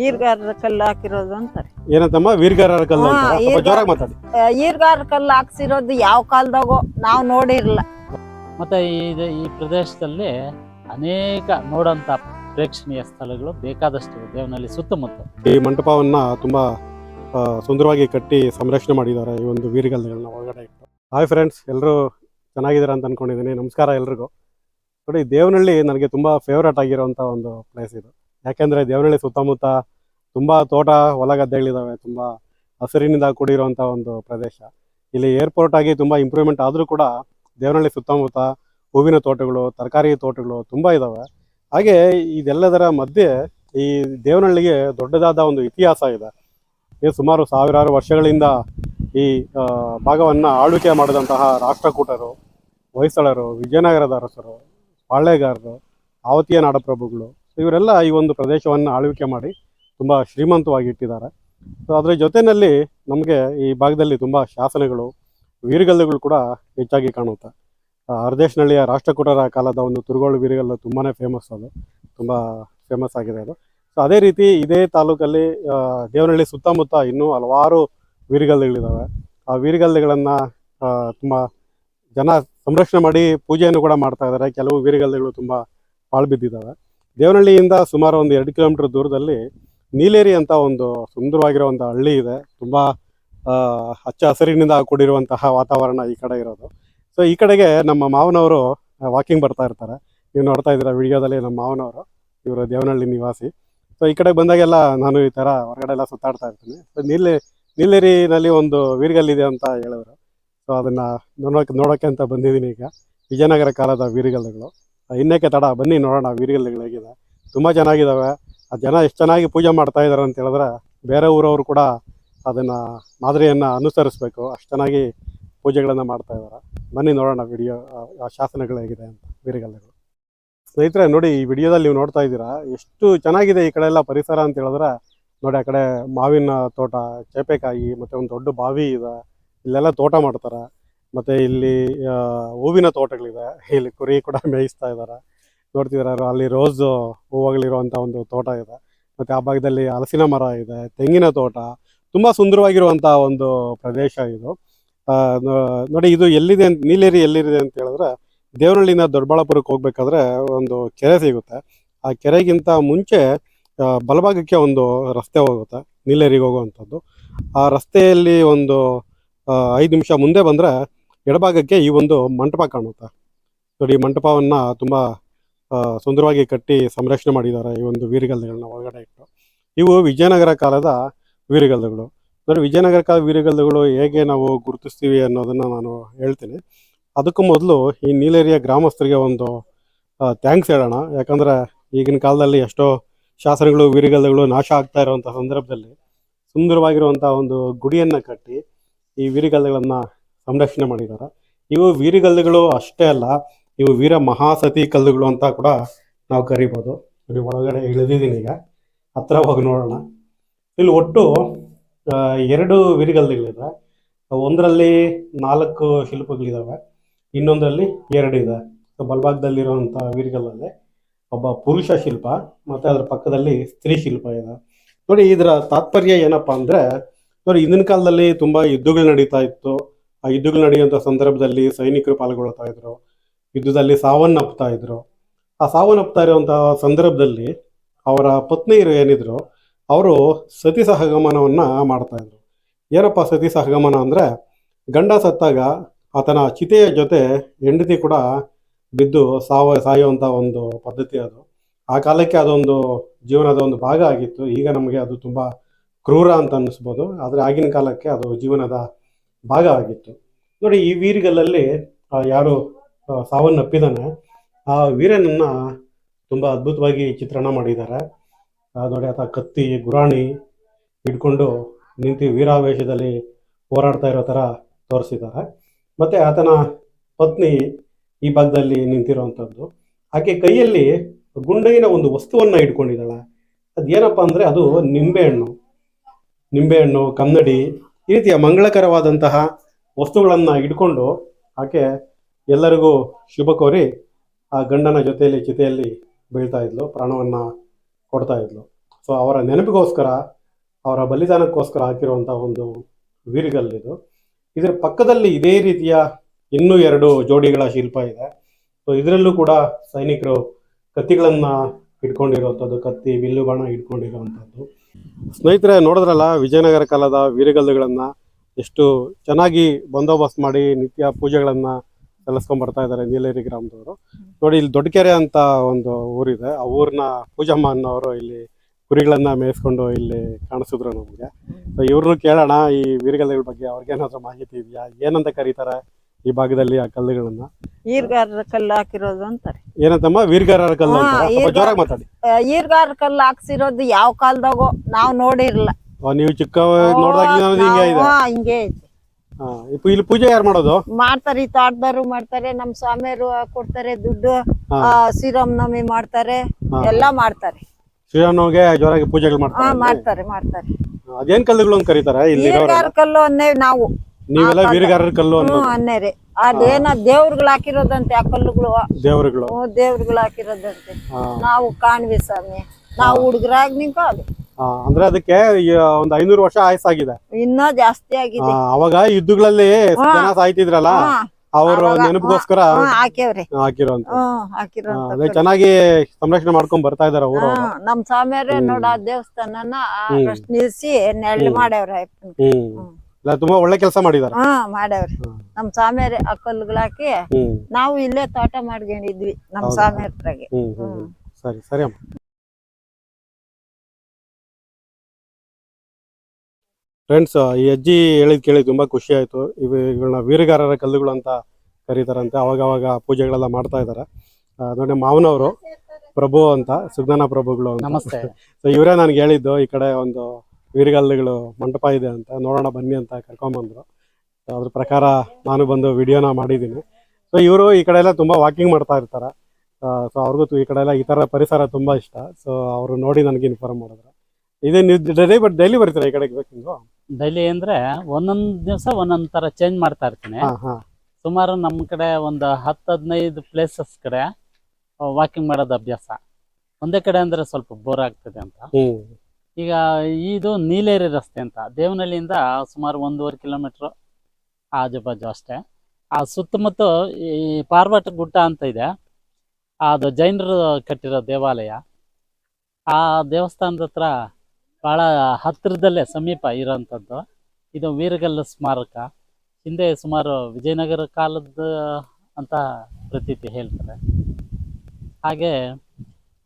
ಈರ್ಗಾರ ಕಲ್ಲು ಹಾಕಿರೋದು ಅಂತಾರೆ. ಏನಂತಮ್ಮ? ವೀರ್ಗಾರ ಕಲ್ಲು ಹಾ, ಅಂತಾರ? ಸ್ವಲ್ಪ ಈಗ- ಜೋರಾಗಿ ಮಾತಾಡಿ. ಆ, ಈರ್ಗಾರ ಕಲ್ಲು ಹಾಕ್ಸಿರೋದು ಯಾವ ಕಾಲದಾಗೋ ನಾವು ನೋಡಿರಲ್ಲ ಮತ್ತೆ ಈ ಈ ಪ್ರದೇಶದಲ್ಲಿ ಅನೇಕ ನೋಡಂತ ಪ್ರೇಕ್ಷಣೀಯ ಸ್ಥಳಗಳು ಬೇಕಾದಷ್ಟು ದೇವನಲ್ಲಿ ಸುತ್ತಮುತ್ತ. ಈ ಮಂಟಪವನ್ನ ತುಂಬಾ ಆ, ಸುಂದರವಾಗಿ ಕಟ್ಟಿ ಸಂರಕ್ಷಣೆ ಮಾಡಿದ್ದಾರೆ ಈ ಒಂದು ವೀರಗಲ್ಲುಗಳನ್ನ ಒಳಗಡೆ ಇಟ್ಟು. ಹಾಯ್ ಫ್ರೆಂಡ್ಸ್ ಎಲ್ಲರೂ ಚೆನ್ನಾಗಿದ್ದೀರಾ ಅಂತ ಅನ್ಕೊಂಡಿದ್ದೀನಿ. ನಮಸ್ಕಾರ ಎಲ್ರಿಗೂ. ನೋಡಿ ದೇವನಹಳ್ಳಿ ನನಗೆ ತುಂಬಾ ಫೇವ್ರೇಟ್ ಆಗಿರುವಂತ ಒಂದು ಪ್ಲೇಸ್ ಇದು. ಯಾಕೆಂದ್ರೆ ದೇವನಹಳ್ಳಿ ಸುತ್ತಮುತ್ತ ತುಂಬಾ ತೋಟ ಹೊಲ ಗದ್ದೆಗಳಿದಾವೆ ತುಂಬಾ ಹಸಿರಿನಿಂದ ಕೂಡಿರುವಂಥ ಒಂದು ಪ್ರದೇಶ. ಇಲ್ಲಿ ಏರ್ಪೋರ್ಟ್ ಆಗಿ ತುಂಬಾ ಇಂಪ್ರೂವ್ಮೆಂಟ್ ಆದರೂ ಕೂಡ ದೇವನಹಳ್ಳಿ ಸುತ್ತಮುತ್ತ ಹೂವಿನ ತೋಟಗಳು, ತರಕಾರಿ ತೋಟಗಳು ತುಂಬಾ ಇದ್ದಾವೆ ಹಾಗೆ ಇದೆಲ್ಲದರ ಮಧ್ಯೆ ಈ ದೇವನಹಳ್ಳಿಗೆ ದೊಡ್ಡದಾದ ಒಂದು ಇತಿಹಾಸ ಇದೆ. ಇದು ಸುಮಾರು ಸಾವಿರಾರು ವರ್ಷಗಳಿಂದ ಈ ಭಾಗವನ್ನು ಭಾಗವನ್ನ ಆಳ್ವಿಕೆ ಮಾಡಿದಂತಹ ರಾಷ್ಟ್ರಕೂಟರು, ಹೊಯ್ಸಳರು, ವಿಜಯನಗರದ ಅರಸರು, ಪಾಳ್ಯಗಾರರು, ಆವತಿಯ ನಾಡಪ್ರಭುಗಳು ಇವರೆಲ್ಲ ಈ ಒಂದು ಪ್ರದೇಶವನ್ನು ಆಳ್ವಿಕೆ ಮಾಡಿ ತುಂಬ ಶ್ರೀಮಂತವಾಗಿ ಇಟ್ಟಿದ್ದಾರೆ. ಸೊ ಅದರ ಜೊತೆಯಲ್ಲಿ ನಮಗೆ ಈ ಭಾಗದಲ್ಲಿ ತುಂಬ ಶಾಸನಗಳು ವೀರಗಲ್ಲುಗಳು ಕೂಡ ಹೆಚ್ಚಾಗಿ ಕಾಣುತ್ತೆ. ಆ, ಅರ್ದೇಶನಹಳ್ಳಿಯ ರಾಷ್ಟ್ರಕೂಟರ ಕಾಲದ ಒಂದು ತುರುಗೋಳು ವೀರಗಲ್ಲು ತುಂಬಾ ಫೇಮಸ್ ಅದು. ತುಂಬ ಫೇಮಸ್ ಆಗಿದೆ ಅದು. ಸೊ ಅದೇ ರೀತಿ ಇದೇ ತಾಲೂಕಲ್ಲಿ ದೇವನಹಳ್ಳಿ ಸುತ್ತಮುತ್ತ ಇನ್ನೂ ಹಲವಾರು ವೀರಗಲ್ಲುಗಳಿದ್ದಾವೆ ಆ ವೀರಗಲ್ಲುಗಳನ್ನು ತುಂಬ ಜನ ಸಂರಕ್ಷಣೆ ಮಾಡಿ ಪೂಜೆಯನ್ನು ಕೂಡ ಮಾಡ್ತಾ ಇದ್ದಾರೆ. ಕೆಲವು ವೀರಗಲ್ಲುಗಳು ತುಂಬ ಪಾಳು ಬಿದ್ದಿದ್ದಾವೆ ದೇವನಹಳ್ಳಿಯಿಂದ ಸುಮಾರು ಒಂದು ಎರಡು ಕಿಲೋಮೀಟರ್ ದೂರದಲ್ಲಿ ನೀಲೇರಿ ಅಂತ ಒಂದು ಸುಂದರವಾಗಿರೋ ಒಂದು ಹಳ್ಳಿ ಇದೆ. ತುಂಬ ಹಚ್ಚ ಹಸಿರಿನಿಂದ ಕೂಡಿರುವಂತಹ ವಾತಾವರಣ ಈ ಕಡೆ ಇರೋದು. ಸೊ ಈ ಕಡೆಗೆ ನಮ್ಮ ಮಾವನವರು ವಾಕಿಂಗ್ ಬರ್ತಾ ಇರ್ತಾರೆ. ನೀವು ನೋಡ್ತಾ ಇದ್ದೀರಾ ವಿಡಿಯೋದಲ್ಲಿ ನಮ್ಮ ಮಾವನವರು, ಇವರು ದೇವನಹಳ್ಳಿ ನಿವಾಸಿ. ಸೊ ಈ ಕಡೆ ಬಂದಾಗೆಲ್ಲ ನಾನು ಈ ಥರ ಹೊರಗಡೆ ಎಲ್ಲ ಸುತ್ತಾಡ್ತಾ ಇರ್ತೀನಿ. ಸೊ ನೀಲಿ, ನೀಲೇರಿನಲ್ಲಿ ಒಂದು ವೀರ್ಗಲ್ಲಿದೆ ಅಂತ ಹೇಳಿದ್ರು ಸೊ ಅದನ್ನು ನೋಡೋಕೆ ನೋಡೋಕೆ ಅಂತ ಬಂದಿದ್ದೀನಿ ಈಗ. ವಿಜಯನಗರ ಕಾಲದ ವೀರಗಲ್ಲುಗಳು. ಇನ್ನೇಕೆ ತಡ? ಬನ್ನಿ ನೋಡೋಣ ವೀರಗಲ್ಲಿಗಳಾಗಿದೆ ತುಂಬ ಚೆನ್ನಾಗಿದ್ದಾವೆ. ಆ ಜನ ಎಷ್ಟು ಚೆನ್ನಾಗಿ ಪೂಜೆ ಮಾಡ್ತಾ ಇದ್ದಾರೆ ಅಂತ ಹೇಳಿದ್ರೆ ಬೇರೆ ಊರವರು ಕೂಡ ಅದನ್ನು ಮಾದರಿಯನ್ನು ಅನುಸರಿಸಬೇಕು. ಅಷ್ಟು ಚೆನ್ನಾಗಿ ಪೂಜೆಗಳನ್ನು ಮಾಡ್ತಾ ಇದ್ದಾರೆ ಬನ್ನಿ ನೋಡೋಣ ವಿಡಿಯೋ, ಆ ಶಾಸನಗಳು ಹೇಗಿದೆ ಅಂತ, ವೀರಗಲ್ಲೆಗಳು. ಸ್ನೇಹಿತರೆ, ನೋಡಿ, ಈ ವಿಡಿಯೋದಲ್ಲಿ ನೀವು ನೋಡ್ತಾ ಇದ್ದೀರಾ? ಎಷ್ಟು ಚೆನ್ನಾಗಿದೆ ಈ ಕಡೆ ಎಲ್ಲ ಪರಿಸರ ಅಂತ ಹೇಳಿದ್ರೆ, ನೋಡಿ, ಆ ಕಡೆ ಮಾವಿನ ತೋಟ, ಚೇಪೆಕಾಯಿ, ಮತ್ತು ಒಂದು ದೊಡ್ಡ ಬಾವಿ ಇದೆ. ಇಲ್ಲೆಲ್ಲ ತೋಟ ಮಾಡ್ತಾರೆ. ಮತ್ತೆ ಇಲ್ಲಿ ಹೂವಿನ ತೋಟಗಳಿದೆ. ಇಲ್ಲಿ ಕುರಿ ಕೂಡ ಮೇಯಿಸ್ತಾ ಇದ್ದಾರೆ ನೋಡ್ತಿದಾರ ಅಲ್ಲಿ ರೋಸ್ ಹೂವುಗಳಿರುವಂಥ ಒಂದು ತೋಟ ಇದೆ. ಮತ್ತೆ ಆ ಭಾಗದಲ್ಲಿ ಹಲಸಿನ ಮರ ಇದೆ, ತೆಂಗಿನ ತೋಟ, ತುಂಬಾ ಸುಂದರವಾಗಿರುವಂಥ ಒಂದು ಪ್ರದೇಶ ಇದು. ನೋಡಿ ಇದು ಎಲ್ಲಿದೆ ಅಂತ, ನೀಲೇರಿ ಎಲ್ಲಿದೆ ಅಂತ ಹೇಳಿದ್ರೆ ದೇವನಹಳ್ಳಿಯಿಂದ ದೊಡ್ಡಬಳ್ಳಾಪುರಕ್ಕೆ ಹೋಗ್ಬೇಕಾದ್ರೆ ಒಂದು ಕೆರೆ ಸಿಗುತ್ತೆ. ಆ ಕೆರೆಗಿಂತ ಮುಂಚೆ ಬಲಭಾಗಕ್ಕೆ ಒಂದು ರಸ್ತೆ ಹೋಗುತ್ತೆ, ನೀಲೇರಿಗೆ ಹೋಗುವಂಥದ್ದು. ಆ ರಸ್ತೆಯಲ್ಲಿ ಒಂದು ಐದು ನಿಮಿಷ ಮುಂದೆ ಬಂದರೆ ಎಡಭಾಗಕ್ಕೆ ಈ ಒಂದು ಮಂಟಪ ಕಾಣುತ್ತೆ. ನೋಡಿ, ಈ ಮಂಟಪವನ್ನು ತುಂಬ ಸುಂದರವಾಗಿ ಕಟ್ಟಿ ಸಂರಕ್ಷಣೆ ಮಾಡಿದ್ದಾರೆ ಈ ಒಂದು ವೀರಗಲ್ಲುಗಳನ್ನ ಒಳಗಡೆ ಇಟ್ಟು. ಇವು ವಿಜಯನಗರ ಕಾಲದ ವೀರಗಲ್ಲುಗಳು. ನೋಡಿ, ವಿಜಯನಗರ ಕಾಲದ ವೀರಗಲ್ಲುಗಳು ಹೇಗೆ ನಾವು ಗುರುತಿಸ್ತೀವಿ ಅನ್ನೋದನ್ನು ನಾನು ಹೇಳ್ತೀನಿ. ಅದಕ್ಕೂ ಮೊದಲು ಈ ನೀಲೇರಿಯ ಗ್ರಾಮಸ್ಥರಿಗೆ ಒಂದು ಥ್ಯಾಂಕ್ಸ್ ಹೇಳೋಣ. ಯಾಕಂದರೆ ಈಗಿನ ಕಾಲದಲ್ಲಿ ಎಷ್ಟೋ ಶಾಸನಗಳು, ವೀರಗಲ್ಲುಗಳು ನಾಶ ಆಗ್ತಾ ಇರುವಂಥ ಸಂದರ್ಭದಲ್ಲಿ ಸುಂದರವಾಗಿರುವಂಥ ಒಂದು ಗುಡಿಯನ್ನು ಕಟ್ಟಿ ಈ ವೀರಗಲ್ಲುಗಳನ್ನ ಸಂರಕ್ಷಣೆ ಮಾಡಿದ್ದಾರೆ. ಇವು ವೀರಗಲ್ಲುಗಳು ಅಷ್ಟೇ ಅಲ್ಲ, ಇವು ವೀರ ಮಹಾಸತಿ ಕಲ್ಲುಗಳು ಅಂತ ಕೂಡ ನಾವು ಕರಿಬೋದು. ಇಲ್ಲಿ ಒಳಗಡೆ ಇಳಿದಿದ್ದೀನಿ ಈಗ. ಹತ್ರ ಹೋಗಿ ನೋಡೋಣ. ಇಲ್ಲಿ ಒಟ್ಟು ಎರಡು ವೀರಗಲ್ಲುಗಳಿದೆ. ಒಂದರಲ್ಲಿ ನಾಲ್ಕು ಶಿಲ್ಪಗಳಿದ್ದಾವೆ ಇನ್ನೊಂದರಲ್ಲಿ ಎರಡು ಇದೆ. ಬಲಭಾಗದಲ್ಲಿರುವಂಥ ವೀರಗಲ್ಲಲ್ಲಿ ಒಬ್ಬ ಪುರುಷ ಶಿಲ್ಪ, ಮತ್ತು ಅದರ ಪಕ್ಕದಲ್ಲಿ ಸ್ತ್ರೀ ಶಿಲ್ಪ ಇದೆ. ನೋಡಿ, ಇದರ ತಾತ್ಪರ್ಯ ಏನಪ್ಪಾ ಅಂದರೆ, ನೋಡಿ, ಹಿಂದಿನ ಕಾಲದಲ್ಲಿ ತುಂಬ ಯುದ್ಧಗಳು ನಡೀತಾ ಇತ್ತು. ಆ ಯುದ್ಧಗಳು ನಡೆಯುವಂಥ ಸಂದರ್ಭದಲ್ಲಿ ಸೈನಿಕರು ಪಾಲ್ಗೊಳ್ತಾ ಇದ್ರು. ಯುದ್ಧದಲ್ಲಿ ಸಾವನ್ನಪ್ತಾ ಇದ್ರು. ಆ ಸಾವನ್ನಪ್ತಾ ಇರುವಂತಹ ಸಂದರ್ಭದಲ್ಲಿ ಅವರ ಪತ್ನಿಯರು ಏನಿದ್ರು, ಅವರು ಸತಿ ಸಹಗಮನವನ್ನ ಮಾಡ್ತಾ ಇದ್ರು. ಏನಪ್ಪ ಸತಿ ಸಹಗಮನ ಅಂದ್ರೆ, ಗಂಡ ಸತ್ತಾಗ ಆತನ ಚಿತೆಯ ಜೊತೆ ಹೆಂಡತಿ ಕೂಡ ಬಿದ್ದು ಸಾವ, ಸಾಯುವಂತ ಒಂದು ಪದ್ಧತಿ ಅದು. ಆ ಕಾಲಕ್ಕೆ ಅದೊಂದು ಜೀವನದ ಒಂದು ಭಾಗ ಆಗಿತ್ತು. ಈಗ ನಮಗೆ ಅದು ತುಂಬಾ ಕ್ರೂರ ಅಂತ ಅನ್ನಿಸ್ಬೋದು. ಆದರೆ ಆಗಿನ ಕಾಲಕ್ಕೆ ಅದು ಜೀವನದ ಭಾಗ ಆಗಿತ್ತು ನೋಡಿ, ಈ ವೀರಗಲ್ಲಲ್ಲಿ ಯಾರು ಸಾವನ್ನಪ್ಪಿದಾನೆ ಆ ವೀರನನ್ನ ತುಂಬಾ ಅದ್ಭುತವಾಗಿ ಚಿತ್ರಣ ಮಾಡಿದ್ದಾರೆ. ನೋಡಿ, ಆತ ಕತ್ತಿ, ಗುರಾಣಿ ಹಿಡ್ಕೊಂಡು ನಿಂತು ವೀರಾವೇಶದಲ್ಲಿ ಹೋರಾಡ್ತಾ ಇರೋ ಥರ ತೋರಿಸಿದ್ದಾರೆ. ಮತ್ತೆ ಆತನ ಪತ್ನಿ ಈ ಭಾಗದಲ್ಲಿ ನಿಂತಿರುವಂಥದ್ದು ಆಕೆ ಕೈಯಲ್ಲಿ ಗುಂಡೈನ ಒಂದು ವಸ್ತುವನ್ನ ಇಟ್ಕೊಂಡಿದ್ದಾಳೆ ಅದೇನಪ್ಪ ಅಂದ್ರೆ ಅದು ನಿಂಬೆಹಣ್ಣು. ನಿಂಬೆಹಣ್ಣು, ಕನ್ನಡಿ ಈ ರೀತಿಯ ಮಂಗಳಕರವಾದಂತಹ ವಸ್ತುಗಳನ್ನು ಇಟ್ಕೊಂಡು ಆಕೆ ಎಲ್ಲರಿಗೂ ಶುಭ ಕೋರಿ ಆ ಗಂಡನ ಜೊತೆಯಲ್ಲಿ ಚಿತೆಯಲ್ಲಿ ಬೀಳ್ತಾ ಇದ್ಲು, ಪ್ರಾಣವನ್ನ ಕೊಡ್ತಾ ಇದ್ಲು. ಸೊ ಅವರ ನೆನಪಿಗೋಸ್ಕರ, ಅವರ ಬಲಿದಾನಕ್ಕೋಸ್ಕರ ಹಾಕಿರುವಂಥ ಒಂದು ವೀರಗಲ್ಲಿದು ಇದು. ಇದರ ಪಕ್ಕದಲ್ಲಿ ಇದೇ ರೀತಿಯ ಇನ್ನೂ ಎರಡು ಜೋಡಿಗಳ ಶಿಲ್ಪ ಇದೆ. ಸೊ ಇದರಲ್ಲೂ ಕೂಡ ಸೈನಿಕರು ಕತ್ತಿಗಳನ್ನು ಇಟ್ಕೊಂಡಿರುವಂಥದ್ದು, ಕತ್ತಿ ಬಿಲ್ಲು ಬಾಣ ಸ್ನೇಹಿತರೆ, ನೋಡಿದ್ರಲ್ಲ, ವಿಜಯನಗರ ಕಾಲದ ವೀರಗಲ್ಲುಗಳನ್ನು ಎಷ್ಟು ಚೆನ್ನಾಗಿ ಬಂದೋಬಸ್ತ್ ಮಾಡಿ ನಿತ್ಯ ಪೂಜೆಗಳನ್ನು ಸಲ್ಲಿಸ್ಕೊಂಡ್ ಬರ್ತಾ ಇದ್ದಾರೆ ನೀಲೇರಿ ಗ್ರಾಮದವರು. ನೋಡಿ, ಇಲ್ಲಿ ದೊಡ್ಡಕೆರೆ ಅಂತ ಒಂದು ಊರಿದೆ. ಆ ಊರಿನ ಪೂಜಮ್ಮ ಅನ್ನೋರು ಇಲ್ಲಿ ಕುರಿಗಳನ್ನ ಮೇಯಿಸ್ಕೊಂಡು ಇಲ್ಲಿ ಕಾಣಿಸಿದ್ರು ನಮಗೆ. ಇವ್ರನ್ನೂ ಇವ್ರನ್ನು ಕೇಳೋಣ, ಈ ವೀರಗಲ್ಲುಗಳ ಬಗ್ಗೆ ಅವ್ರಿಗೇನಾದ್ರೂ ಮಾಹಿತಿ ಇದೆಯಾ? ಏನಂತ ಕರೀತಾರೆ? ಈ ಭಾಗದಲ್ಲಿ ಆ ಕಲ್ಲುಗಳನ್ನ. ಈರ್ಗಾರ ಕಲ್ಲು ಹಾಕಿರೋದು ಅಂತಾರೆ. ಏನಂತಮ್ಮ? ವೀರ್ಗಾರರ ಕಲ್ಲು ಹಾ, ಅಂತಾರ? ಸ್ವಲ್ಪ ಜೋರಾಗಿ ಮಾತಾಡಿ. ಆ, ಈರ್ಗಾರ ಕಲ್ಲು ಹಾಕ್ಸಿರೋದು ಯಾವ ಕಾಲದಾಗೋ ನಾವು ನೋಡಿರ್ಲ ಆ, ನೀವು ಚಿಕ್ಕ ನೋಡಿದಾಗ ಹಿಂಗೆ ಇದೆ. ಹಾ, ಹಿಂಗೆ ಐತಿ. ಇಪ್ಪ ಇಲ್ಲಿ ಪೂಜೆ ಯಾರು ಮಾಡೋದು? ಮಾಡ್ತಾರೆ ಈ ತೋಟದವ್ರು ಮಾಡ್ತಾರೆ ನಮ್ ಸ್ವಾಮಿಯರು ಕೊಡ್ತಾರೆ ದುಡ್ಡು. ಆ, ಶ್ರೀರಾಮನವಮಿ ಮಾಡ್ತಾರೆ ಎಲ್ಲಾ ಮಾಡ್ತಾರೆ. ಶ್ರೀರಾಮ್ನವ್ಗೆ ಜೋರಾಗಿ ಪೂಜೆಗಳು ಹಾ ಮಾಡ್ತಾರೆ. ಮಾಡ್ತಾರೆ ಮಾಡ್ತಾರೆ. ಅದೇನ್ ಕಲ್ಲುಗಳು ಅಂತ ಕರೀತಾರೆ ಇಲ್ಲಿ ಈರ್ಗಾರ ಕಲ್ಲು ಅನ್ನೇ ನಾವು. ನೀವೆಲ್ಲ ವೀರಗಾರರ ಕಲ್ಲು ಅನ್ನೋ ಅನ್ನೇರಿ ಅದೇನ ದೇವ್ರುಗಳು ಹಾಕಿರೋದಂತೆ ಆ ಕಲ್ಲುಗಳು. ದೇವರುಗಳು. ದೇವ್ರಗಳು ದೇವ್ರುಗಳು ಹಾಕಿರೋದಂತೆ. ಹಾ. ನಾವು ಕಾಣ್ವಿ ಸ್ವಾಮಿ. ನಾವು ಹುಡುಗರಾಗ ನಿಂತು ಅದು ಆ, ಅಂದ್ರೆ ಅದಕ್ಕೆ ಒಂದ್ ಒಂದು ಐನೂರು ವರ್ಷ ಆಯಸ್ಸಾಗಿದೆ. ಇನ್ನೂ ಜಾಸ್ತಿ ಆ, ಆಗಿದೆ ಅವಾಗ ಯುದ್ಧಗಳಲ್ಲಿ. ಜನ ಸಾಯ್ತಿದ್ರಲ್ಲ ಹಾ, ಅವ್ರ ಅವಾಗ- ನೆನಪಿಗೋಸ್ಕರ ಹಾಕ್ಯವ್ರಿ. ಹಾಕಿರೋ ಅದೇ ಚೆನ್ನಾಗಿ ಸಂರಕ್ಷಣೆ ಮಾಡ್ಕೊಂಡ್ ಬರ್ತಾ ಇದಾರೆ ಅವರು ನಮ್ ಸ್ವಾಮಿಯವ್ರೆ. ನೋಡ ಆ ದೇವಸ್ಥಾನನ. ಅಷ್ಟ್ ನಿಲ್ಸಿ ನೆಳ್ಳಿ. ಮಾಡ್ಯಾವ್ರ ಅಯ್ಯಪ್ಪನ್. ಹ್ಮ್. ಹ್ಮ್. ಇಲ್ಲ ತುಂಬಾ ಒಳ್ಳೆ ಕೆಲಸ ಮಾಡಿದಾರೆ. ಹಾ ಮಾಡ್ಯಾವ್ರಿ. ನಮ್ ಸ್ವಾಮಿಯವ್ರೆ ಆ ಹಾಕಿ ನಾವು ಇಲ್ಲೇ ತೋಟ ಮಾಡ್ಕೊಂಡಿದ್ವಿ ನಮ್? ಸ್ವಾಮಿ ಹತ್ರಗೆ. ಹ್ಮ್. ಸರಿ ಸರಿ ಅಮ್ಮ. ಫ್ರೆಂಡ್ಸ್ ಈ ಅಜ್ಜಿ ಹೇಳಿದ್ ಕೇಳಿ ತುಂಬಾ ಖುಷಿ ಆಯ್ತು. ಇವು ಇವುಗಳನ್ನ ವೀರಗಾರರ ಕಲ್ಲುಗಳು ಅಂತ ಕರೀತಾರಂತೆ. ಅವಾಗ ಅವಾಗ ಪೂಜೆಗಳೆಲ್ಲ ಮಾಡ್ತಾ ಇದಾರೆ. ನೋಡಿ ಮಾವನವರು ಪ್ರಭು ಅಂತ ಸುಜ್ಞಾನ ಪ್ರಭುಗಳು ಅಂತ. ನಮಸ್ತೆ. ಸೊ ಇವರೇ ನನ್ಗೆ ಹೇಳಿದ್ದು ಈ ಕಡೆ ಒಂದು ವೀರಗಲ್ಲುಗಳು ಮಂಟಪ ಇದೆ ಅಂತ ನೋಡೋಣ ಬನ್ನಿ ಅಂತ ಕರ್ಕೊಂಬಂದರು. ಅದ್ರ ಪ್ರಕಾರ ನಾನು ಬಂದು ವಿಡಿಯೋನ ಮಾಡಿದ್ದೀನಿ. ಸೊ ಇವರು ಈ ಕಡೆ ಎಲ್ಲ ತುಂಬಾ ವಾಕಿಂಗ್ ಮಾಡ್ತಾ ಇರ್ತಾರೆ. ಸೊ ಅವ್ರಿಗೂ ಈ ಕಡೆ ಎಲ್ಲ ಈ ತರ ಪರಿಸರ ತುಂಬಾ ಇಷ್ಟ. ಸೊ ಅವರು ನೋಡಿ ನನಗೆ ಇನ್ಫಾರ್ಮ್ ಮಾಡಿದ್ರು. ಇದೇ ನೀವು ಡೈಲಿ ಬಟ್ ಡೈಲಿ ಬರ್ತೀರಾ ಈ ಕಡೆಗೆ ಬೇಕಿಂಗು ಡೈಲಿ ಅಂದ್ರೆ ಒಂದೊಂದ್ ದಿವಸ ಒಂದೊಂದ್ ತರ ಚೇಂಜ್ ಮಾಡ್ತಾ ಇರ್ತೀನಿ. ಹಾ ಹಾ. ಸುಮಾರು ನಮ್ಮ ಕಡೆ ಒಂದು ಹತ್ತು ಹದಿನೈದು ಪ್ಲೇಸಸ್ ಕಡೆ ವಾಕಿಂಗ್ ಮಾಡೋದು ಅಭ್ಯಾಸ. ಒಂದೇ ಕಡೆ ಅಂದ್ರೆ ಸ್ವಲ್ಪ ಬೋರ್ ಆಗ್ತದೆ ಅಂತ. ಈಗ ಇದು ನೀಲೇರಿ ರಸ್ತೆ ಅಂತ. ದೇವನಹಳ್ಳಿಯಿಂದ ಸುಮಾರು ಒಂದೂವರೆ ಕಿಲೋಮೀಟ್ರ್ ಆಜು ಬಾಜು ಅಷ್ಟೇ. ಆ ಸುತ್ತಮುತ್ತ ಈ ಪಾರ್ವತ ಗುಡ್ಡ ಅಂತ ಇದೆ. ಅದು ಜೈನರು ಕಟ್ಟಿರೋ ದೇವಾಲಯ. ಆ ದೇವಸ್ಥಾನದ ಹತ್ರ ಭಾಳ ಹತ್ತಿರದಲ್ಲೇ ಸಮೀಪ ಇರೋಂಥದ್ದು. ಇದು ವೀರಗಲ್ಲ ಸ್ಮಾರಕ. ಹಿಂದೆ ಸುಮಾರು ವಿಜಯನಗರ ಕಾಲದ ಅಂತ ಪ್ರತೀತಿ ಹೇಳ್ತಾರೆ. ಹಾಗೆ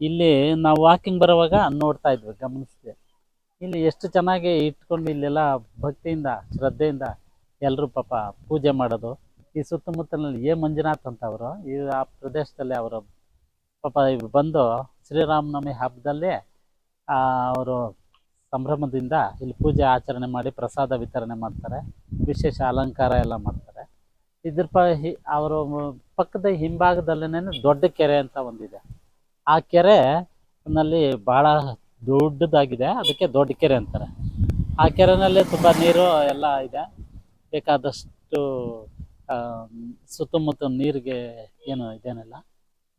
ಇಲ್ಲಿ ನಾವು ವಾಕಿಂಗ್ ಬರುವಾಗ ನೋಡ್ತಾ ಇದ್ವಿ ಗಮನಿಸಿದೆ ಇಲ್ಲಿ ಎಷ್ಟು ಚೆನ್ನಾಗಿ ಇಟ್ಕೊಂಡು ಇಲ್ಲೆಲ್ಲ ಭಕ್ತಿಯಿಂದ, ಶ್ರದ್ಧೆಯಿಂದ ಎಲ್ಲರೂ ಪಾಪ ಪೂಜೆ ಮಾಡೋದು. ಈ ಸುತ್ತಮುತ್ತಲಿನಲ್ಲಿ ಎ. ಮಂಜುನಾಥ್ ಅಂತ ಅವರು, ಈ ಆ ಪ್ರದೇಶದಲ್ಲಿ ಅವರು ಪಾಪ ಇವ್ರು ಬಂದು ಶ್ರೀರಾಮನವಮಿ ಹಬ್ಬದಲ್ಲಿ ಅವರು ಸಂಭ್ರಮದಿಂದ ಇಲ್ಲಿ ಪೂಜೆ ಆಚರಣೆ ಮಾಡಿ ಪ್ರಸಾದ ವಿತರಣೆ ಮಾಡ್ತಾರೆ. ವಿಶೇಷ ಅಲಂಕಾರ ಎಲ್ಲ ಮಾಡ್ತಾರೆ. ಇದ್ರ ಪ ಅವರು ಪಕ್ಕದ ಹಿಂಭಾಗದಲ್ಲೇ ದೊಡ್ಡ ಕೆರೆ ಅಂತ ಒಂದಿದೆ. ಆ ಕೆರೆ ನಲ್ಲಿ ಭಾಳ ದೊಡ್ಡದಾಗಿದೆ. ಅದಕ್ಕೆ ದೊಡ್ಡ ಕೆರೆ ಅಂತಾರೆ. ಆ ಕೆರೆನಲ್ಲಿ ತುಂಬ ನೀರು ಎಲ್ಲ ಇದೆ. ಬೇಕಾದಷ್ಟು ಸುತ್ತಮುತ್ತ ನೀರಿಗೆ ಏನು ಇದೇನಿಲ್ಲ.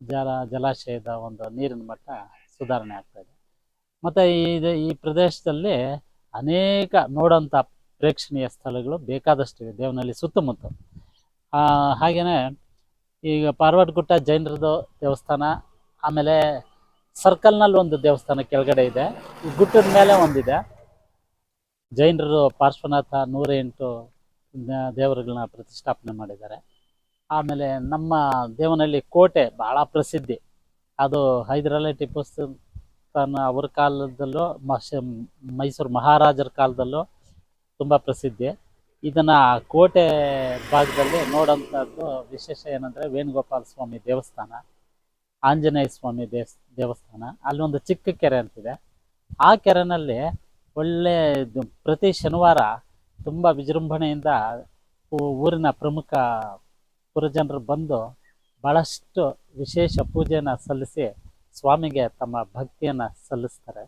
ಜಲ, ಜಲಾಶಯದ ಒಂದು ನೀರಿನ ಮಟ್ಟ ಸುಧಾರಣೆ ಆಗ್ತಾ ಇದೆ. ಮತ್ತು ಇದು, ಈ ಪ್ರದೇಶದಲ್ಲಿ ಅನೇಕ ನೋಡೋಂಥ ಪ್ರೇಕ್ಷಣೀಯ ಸ್ಥಳಗಳು ಬೇಕಾದಷ್ಟಿವೆ ದೇವನಲ್ಲಿ ಸುತ್ತಮುತ್ತ. ಹಾಗೆಯೇ ಈಗ ಪಾರ್ವತಗುಟ್ಟ ಜೈನರದು ದೇವಸ್ಥಾನ, ಆಮೇಲೆ ಸರ್ಕಲ್ನಲ್ಲಿ ಒಂದು ದೇವಸ್ಥಾನ ಕೆಳಗಡೆ ಇದೆ. ಗುಟ್ಟದ ಮೇಲೆ ಒಂದಿದೆ. ಜೈನರು ಪಾರ್ಶ್ವನಾಥ ನೂರ ಎಂಟು ದೇವರುಗಳನ್ನ ಪ್ರತಿಷ್ಠಾಪನೆ ಮಾಡಿದ್ದಾರೆ. ಆಮೇಲೆ ನಮ್ಮ ದೇವನಹಳ್ಳಿ ಕೋಟೆ ಬಹಳ ಪ್ರಸಿದ್ಧಿ. ಅದು ಹೈದರಾಲಿ ಟಿಪ್ಪು ಸುಲ್ತಾನ್ ಅವ್ರ ಕಾಲದಲ್ಲೂ ಮೈಸೂರು ಮಹಾರಾಜರ ಕಾಲದಲ್ಲೂ ತುಂಬ ಪ್ರಸಿದ್ಧಿ. ಇದನ್ನ ಕೋಟೆ ಭಾಗದಲ್ಲಿ ನೋಡೋಂಥದ್ದು ವಿಶೇಷ ಏನಂದ್ರೆ ವೇಣುಗೋಪಾಲ ಸ್ವಾಮಿ ದೇವಸ್ಥಾನ. ಆಂಜನೇಯ ಸ್ವಾಮಿ ದೇವಸ್, ದೇವಸ್ಥಾನ ಒಂದು ಚಿಕ್ಕ ಕೆರೆ ಅಂತಿದೆ. ಆ ಕೆರೆನಲ್ಲಿ ಒಳ್ಳೆ ಪ್ರತಿ ಶನಿವಾರ ತುಂಬ ವಿಜೃಂಭಣೆಯಿಂದ ಊರಿನ ಪ್ರಮುಖ ಪುರಜನರು ಬಂದು ಭಾಳಷ್ಟು ವಿಶೇಷ ಪೂಜೆಯನ್ನು ಸಲ್ಲಿಸಿ ಸ್ವಾಮಿಗೆ ತಮ್ಮ ಭಕ್ತಿಯನ್ನು ಸಲ್ಲಿಸ್ತಾರೆ.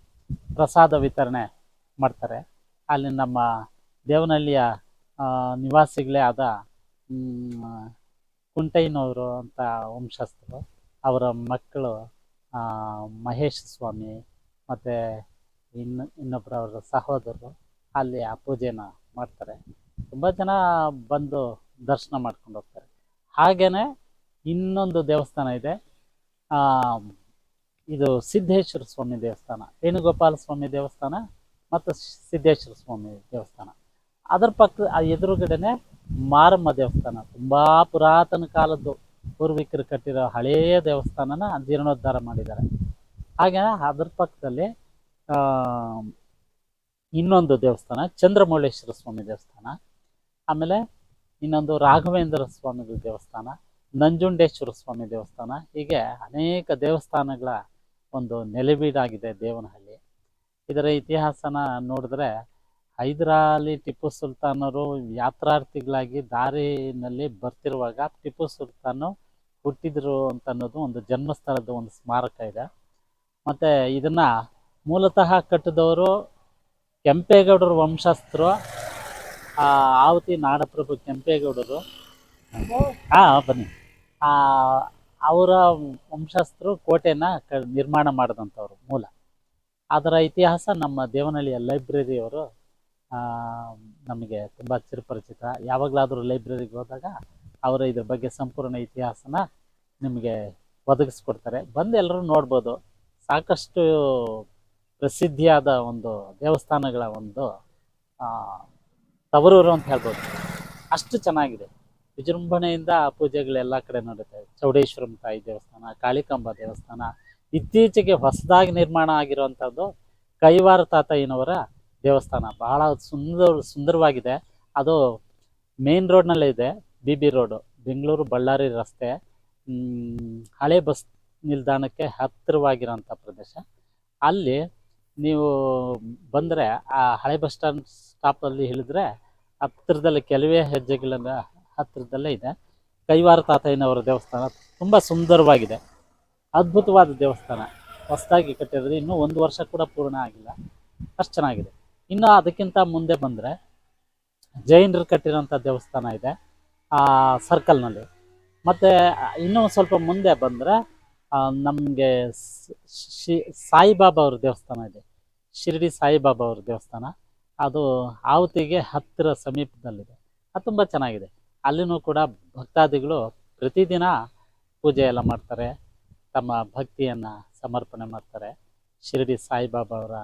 ಪ್ರಸಾದ ವಿತರಣೆ ಮಾಡ್ತಾರೆ. ಅಲ್ಲಿ ನಮ್ಮ ದೇವನಹಳ್ಳಿಯ ನಿವಾಸಿಗಳೇ ಆದ ಕುಂಟೈನವರು ಅಂತ ವಂಶಸ್ಥರು. ಅವರ ಮಕ್ಕಳು ಮಹೇಶ್ ಸ್ವಾಮಿ ಮತ್ತು ಇನ್ನು ಇನ್ನೊಬ್ಬರು ಅವರ ಸಹೋದರರು ಅಲ್ಲಿ ಆ ಪೂಜೆನ ಮಾಡ್ತಾರೆ. ತುಂಬ ಜನ ಬಂದು ದರ್ಶನ ಮಾಡ್ಕೊಂಡು ಹೋಗ್ತಾರೆ. ಹಾಗೆಯೇ ಇನ್ನೊಂದು ದೇವಸ್ಥಾನ ಇದೆ. ಇದು ಸಿದ್ದೇಶ್ವರ ಸ್ವಾಮಿ ದೇವಸ್ಥಾನ, ವೇಣುಗೋಪಾಲ ಸ್ವಾಮಿ ದೇವಸ್ಥಾನ ಮತ್ತು ಸಿದ್ದೇಶ್ವರ ಸ್ವಾಮಿ ದೇವಸ್ಥಾನ. ಅದರ ಪಕ್ಕ ಎದುರುಗಡೆನೆ ಮಾರಮ್ಮ ದೇವಸ್ಥಾನ, ತುಂಬ ಪುರಾತನ ಕಾಲದ್ದು. ಪೂರ್ವಿಕರು ಕಟ್ಟಿರೋ ಹಳೆಯ ದೇವಸ್ಥಾನನ ಜೀರ್ಣೋದ್ಧಾರ ಮಾಡಿದ್ದಾರೆ. ಹಾಗೆ ಅದ್ರ ಪಕ್ಕದಲ್ಲಿ ಇನ್ನೊಂದು ದೇವಸ್ಥಾನ, ಚಂದ್ರಮೌಳೇಶ್ವರ ಸ್ವಾಮಿ ದೇವಸ್ಥಾನ, ಆಮೇಲೆ ಇನ್ನೊಂದು ರಾಘವೇಂದ್ರ ಸ್ವಾಮಿ ದೇವಸ್ಥಾನ, ನಂಜುಂಡೇಶ್ವರ ಸ್ವಾಮಿ ದೇವಸ್ಥಾನ, ಹೀಗೆ ಅನೇಕ ದೇವಸ್ಥಾನಗಳ ಒಂದು ನೆಲೆಬೀಡಾಗಿದೆ ದೇವನಹಳ್ಳಿ. ಇದರ ಇತಿಹಾಸನ ನೋಡಿದ್ರೆ ಹೈದರಾಲಿ ಟಿಪ್ಪು ಸುಲ್ತಾನರು ಯಾತ್ರಾರ್ಥಿಗಳಾಗಿ ದಾರಿನಲ್ಲಿ ಬರ್ತಿರುವಾಗ ಟಿಪ್ಪು ಸುಲ್ತಾನು ಹುಟ್ಟಿದ್ರು ಅಂತ ಅನ್ನೋದು ಒಂದು ಜನ್ಮಸ್ಥಳದ ಒಂದು ಸ್ಮಾರಕ ಇದೆ. ಮತ್ತು ಇದನ್ನ ಮೂಲತಃ ಕಟ್ಟಿದವರು ಕೆಂಪೇಗೌಡರ ವಂಶಸ್ಥರು ಆವತಿ ನಾಡಪ್ರಭು ಕೆಂಪೇಗೌಡರು. ಹಾಂ ಬನ್ನಿ. ಆ, ಅವರ ವಂಶಸ್ಥರು ಕೋಟೆನ ನಿರ್ಮಾಣ ಮಾಡಿದಂಥವ್ರು ಮೂಲ. ಅದರ ಇತಿಹಾಸ ನಮ್ಮ ದೇವನಹಳ್ಳಿಯ ಲೈಬ್ರರಿಯವರು ನಮಗೆ ತುಂಬ ಚಿರಪರಿಚಿತ. ಯಾವಾಗಲಾದರೂ ಲೈಬ್ರರಿಗೆ ಹೋದಾಗ ಅವರು ಇದ್ರ ಬಗ್ಗೆ ಸಂಪೂರ್ಣ ಇತಿಹಾಸನ ನಿಮಗೆ ಒದಗಿಸ್ಕೊಡ್ತಾರೆ. ಬಂದು ಎಲ್ಲರೂ ನೋಡ್ಬೋದು. ಸಾಕಷ್ಟು ಪ್ರಸಿದ್ಧಿಯಾದ ಒಂದು ದೇವಸ್ಥಾನಗಳ ಒಂದು ತವರೂರು ಅಂತ ಹೇಳ್ಬೋದು. ಅಷ್ಟು ಚೆನ್ನಾಗಿದೆ. ವಿಜೃಂಭಣೆಯಿಂದ ಆ ಪೂಜೆಗಳು ಎಲ್ಲ ಕಡೆ ನಡೀತವೆ. ಚೌಡೇಶ್ವರಂ ತಾಯಿ ದೇವಸ್ಥಾನ, ಕಾಳಿಕಾಂಬ ದೇವಸ್ಥಾನ, ಇತ್ತೀಚೆಗೆ ಹೊಸದಾಗಿ ನಿರ್ಮಾಣ ಆಗಿರುವಂಥದ್ದು ಕೈವಾರ ತಾತಯ್ಯನವರ ದೇವಸ್ಥಾನ. ಬಹಳ ಸುಂದರ, ಸುಂದರವಾಗಿದೆ. ಅದು ಮೇನ್ ರೋಡ್ನಲ್ಲೇ ಇದೆ B B road Bengaluru Ballari ರಸ್ತೆ. ಹಳೆ ಬಸ್ ನಿಲ್ದಾಣಕ್ಕೆ ಹತ್ತಿರವಾಗಿರೋಂಥ ಪ್ರದೇಶ. ಅಲ್ಲಿ ನೀವು ಬಂದರೆ ಆ ಹಳೆ ಬಸ್ ಸ್ಟ್ಯಾಂಡ್ ಸ್ಟಾಪಲ್ಲಿ ಇಳಿದ್ರೆ ಹತ್ತಿರದಲ್ಲಿ ಕೆಲವೇ ಹೆಜ್ಜೆಗಳನ್ನ ಹತ್ತಿರದಲ್ಲೇ ಇದೆ. ಕೈವಾರ ತಾತಯ್ಯನವರ ದೇವಸ್ಥಾನ ತುಂಬ ಸುಂದರವಾಗಿದೆ. ಅದ್ಭುತವಾದ ದೇವಸ್ಥಾನ. ಹೊಸದಾಗಿ ಕಟ್ಟಿರೋದು ಇನ್ನೂ ಒಂದು ವರ್ಷ ಕೂಡ ಪೂರ್ಣ ಆಗಿಲ್ಲ. ಅಷ್ಟು ಚೆನ್ನಾಗಿದೆ. ಇನ್ನು ಅದಕ್ಕಿಂತ ಮುಂದೆ ಬಂದರೆ ಜೈನರು ಕಟ್ಟಿರೋಂಥ ದೇವಸ್ಥಾನ ಇದೆ, ಆ ಸರ್ಕಲ್ನಲ್ಲಿ. ಮತ್ತು, ಇನ್ನೂ ಸ್ವಲ್ಪ ಮುಂದೆ ಬಂದರೆ ನಮಗೆ ಶಿ, ಸಾಯಿಬಾಬಾ ಅವ್ರ ದೇವಸ್ಥಾನ ಇದೆ. ಶಿರಡಿ ಸಾಯಿಬಾಬಾ ಅವ್ರ ದೇವಸ್ಥಾನ. ಅದು ಆವತಿಗೆ ಹತ್ತಿರ ಸಮೀಪದಲ್ಲಿದೆ. ಅದು ತುಂಬ ಚೆನ್ನಾಗಿದೆ. ಅಲ್ಲಿನೂ ಕೂಡ ಭಕ್ತಾದಿಗಳು ಪ್ರತಿದಿನ ಪೂಜೆ ಎಲ್ಲ ಮಾಡ್ತಾರೆ. ತಮ್ಮ ಭಕ್ತಿಯನ್ನು ಸಮರ್ಪಣೆ ಮಾಡ್ತಾರೆ. ಶಿರಡಿ ಸಾಯಿಬಾಬಾ ಅವರ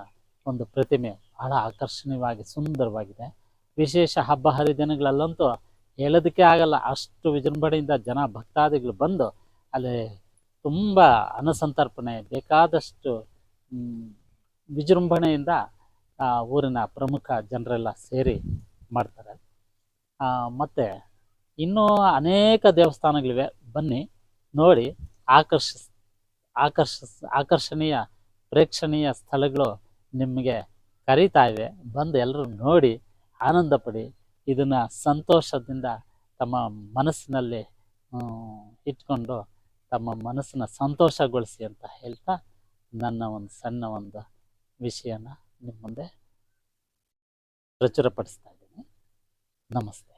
ಒಂದು ಪ್ರತಿಮೆ. ಬಹಳ ಆಕರ್ಷಣೀಯವಾಗಿ, ಸುಂದರವಾಗಿದೆ. ವಿಶೇಷ ಹಬ್ಬ ಹರಿದಿನಗಳಲ್ಲಂತೂ ಹೇಳೋದಕ್ಕೆ ಆಗಲ್ಲ. ಅಷ್ಟು ವಿಜೃಂಭಣೆಯಿಂದ ಜನ ಭಕ್ತಾದಿಗಳು ಬಂದು ಅಲ್ಲಿ ತುಂಬ ಅನಸಂತರ್ಪಣೆ, ಬೇಕಾದಷ್ಟು ವಿಜೃಂಭಣೆಯಿಂದ ಊರಿನ ಪ್ರಮುಖ ಜನರೆಲ್ಲ ಸೇರಿ ಮಾಡ್ತಾರೆ. ಮತ್ತೆ ಇನ್ನೂ ಅನೇಕ ದೇವಸ್ಥಾನಗಳಿವೆ. ಬನ್ನಿ, ನೋಡಿ, ಆಕರ್ಷಿಸ್ ಆಕರ್ಷಿಸ್, ಆಕರ್ಷಣೀಯ, ಪ್ರೇಕ್ಷಣೀಯ ಸ್ಥಳಗಳು ನಿಮಗೆ ಕರೀತಾ ಇವೆ. ಬಂದು ಎಲ್ಲರೂ ನೋಡಿ ಆನಂದ ಪಡಿ. ಇದನ್ನು ಸಂತೋಷದಿಂದ ತಮ್ಮ ಮನಸ್ಸಿನಲ್ಲಿ ಇಟ್ಕೊಂಡು ತಮ್ಮ ಮನಸ್ಸನ್ನ ಸಂತೋಷಗೊಳಿಸಿ ಅಂತ ಹೇಳ್ತಾ ನನ್ನ ಒಂದು ಸಣ್ಣ ಒಂದು ವಿಷಯನ ನಿಮ್ಮ ಮುಂದೆ ಪ್ರಚುರಪಡಿಸ್ತಾ ಇದ್ದೀನಿ. ನಮಸ್ತೆ.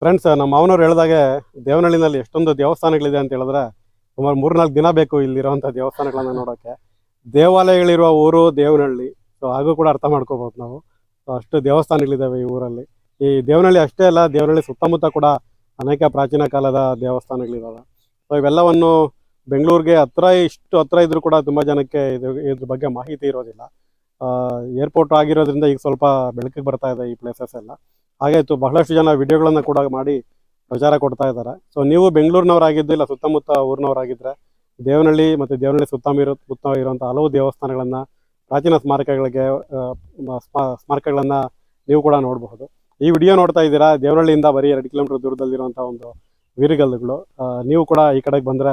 ಫ್ರೆಂಡ್ಸ್ ನಮ್ಮ ಮಾವನವ್ರು ಹೇಳಿದಾಗೆ ದೇವನಹಳ್ಳಿನಲ್ಲಿ ಎಷ್ಟೊಂದು ದೇವಸ್ಥಾನಗಳಿದೆ ಅಂತ ಹೇಳಿದ್ರೆ ಸುಮಾರು ಮೂರ್ನಾಲ್ಕು ದಿನ ಬೇಕು ಇಲ್ಲಿರುವಂಥ ದೇವಸ್ಥಾನಗಳನ್ನು ನೋಡೋಕ್ಕೆ. ದೇವಾಲಯಗಳಿರುವ ಊರು ದೇವನಹಳ್ಳಿ. ಸೊ ಹಾಗೂ ಕೂಡ ಅರ್ಥ ಮಾಡ್ಕೋಬೋದು ನಾವು. ಸೊ ಅಷ್ಟು ದೇವಸ್ಥಾನಗಳಿದ್ದಾವೆ ಈ ಊರಲ್ಲಿ. ಈ ದೇವನಹಳ್ಳಿ ಅಷ್ಟೇ ಅಲ್ಲ, ದೇವನಹಳ್ಳಿ ಸುತ್ತಮುತ್ತ ಕೂಡ ಅನೇಕ ಪ್ರಾಚೀನ ಕಾಲದ ದೇವಸ್ಥಾನಗಳಿದ್ದಾವೆ ಸೊ ಇವೆಲ್ಲವನ್ನು ಬೆಂಗಳೂರಿಗೆ ಹತ್ರ ಇಷ್ಟು ಹತ್ರ ಇದ್ರೂ ಕೂಡ ತುಂಬ ಜನಕ್ಕೆ ಇದು, ಇದ್ರ ಬಗ್ಗೆ ಮಾಹಿತಿ ಇರೋದಿಲ್ಲ. ಏರ್ಪೋರ್ಟ್ ಆಗಿರೋದ್ರಿಂದ ಈಗ ಸ್ವಲ್ಪ ಬೆಳಕಿಗೆ ಬರ್ತಾ ಇದೆ ಈ ಪ್ಲೇಸಸ್ ಎಲ್ಲ. ಹಾಗಾಯಿತು ಬಹಳಷ್ಟು ಜನ ವಿಡಿಯೋಗಳನ್ನು ಕೂಡ ಮಾಡಿ ಪ್ರಚಾರ ಕೊಡ್ತಾ ಇದ್ದಾರೆ. ಸೊ ನೀವು ಬೆಂಗಳೂರಿನವರಾಗಿದ್ದು ಇಲ್ಲ ಸುತ್ತಮುತ್ತ ಊರಿನವರಾಗಿದ್ದರೆ ದೇವನಹಳ್ಳಿ ಮತ್ತು ದೇವನಹಳ್ಳಿ ಸುತ್ತಮಿರೋ ಸುತ್ತ ಇರುವಂಥ ಹಲವು ದೇವಸ್ಥಾನಗಳನ್ನು ಪ್ರಾಚೀನ ಸ್ಮಾರಕಗಳಿಗೆ ಸ್ಮಾರಕಗಳನ್ನು ನೀವು ಕೂಡ ನೋಡಬಹುದು. ಈ ವಿಡಿಯೋ ನೋಡ್ತಾ ಇದ್ದೀರಾ ದೇವನಹಳ್ಳಿಯಿಂದ ಬರೀ ಎರಡು ಕಿಲೋಮೀಟರ್ ದೂರದಲ್ಲಿರುವಂಥ ಒಂದು ವೀರಗಲ್ಲುಗಳು. ನೀವು ಕೂಡ ಈ ಕಡೆಗೆ ಬಂದರೆ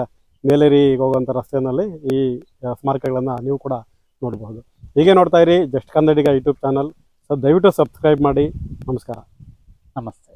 ಮೇಲೇರಿ ಹೋಗುವಂಥ ರಸ್ತೆಯಲ್ಲಿ ಈ ಸ್ಮಾರಕಗಳನ್ನು ನೀವು ಕೂಡ ನೋಡಬಹುದು. ಹೀಗೆ ನೋಡ್ತಾ ಇರಿ, just Kannadiga YouTube channel. So ದಯವಿಟ್ಟು ಸಬ್ಸ್ಕ್ರೈಬ್ ಮಾಡಿ. ನಮಸ್ಕಾರ. ನಮಸ್ತೆ.